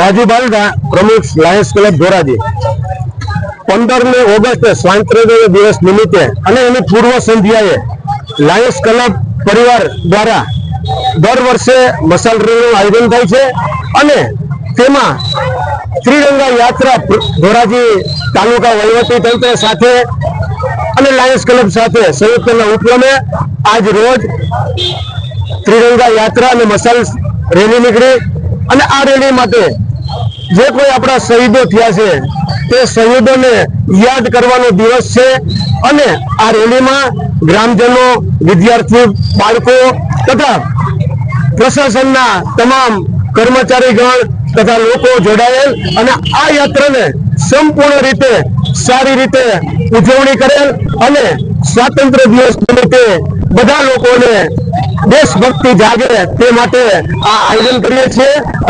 રાજુ બાલદા પ્રમુખ Lions club Dhoraji. પંદરમી ઓગસ્ટે સ્વાતંત્ર્ય દિવસ નિમિત્તે અને એની પૂર્વ સંધ્યાએ લાયન્સ ક્લબ પરિવાર દ્વારા દર વર્ષે મસાલ રેલીનું આયોજન થાય છે અને તેમાં ત્રિરંગા યાત્રા ધોરાજી તાલુકા વહીવટી તંત્ર સાથે અને લાયન્સ ક્લબ સાથે સંયુક્તના ઉપક્રમે આજ રોજ ત્રિરંગા યાત્રા અને મસાલ રેલી નીકળી. અને આ રેલી માટે જે કોઈ આપણા શહીદો થયા છે, તે શહીદોને યાદ કરવાનો દિવસ છે અને આ રેલીમાં ગ્રામજનો વિદ્યાર્થી બાળકો તથા પ્રશાસનના તમામ કર્મચારીગણ તથા લોકો જોડાયેલ અને આ યાત્રાને સંપૂર્ણ રીતે સારી રીતે ઉજવણી કરેલ અને સ્વાતંત્ર્ય દિવસ નિમિત્તે બધા લોકોને દેશભક્તિ જાગે તે માટે આ આયોજન કરીએ છીએ.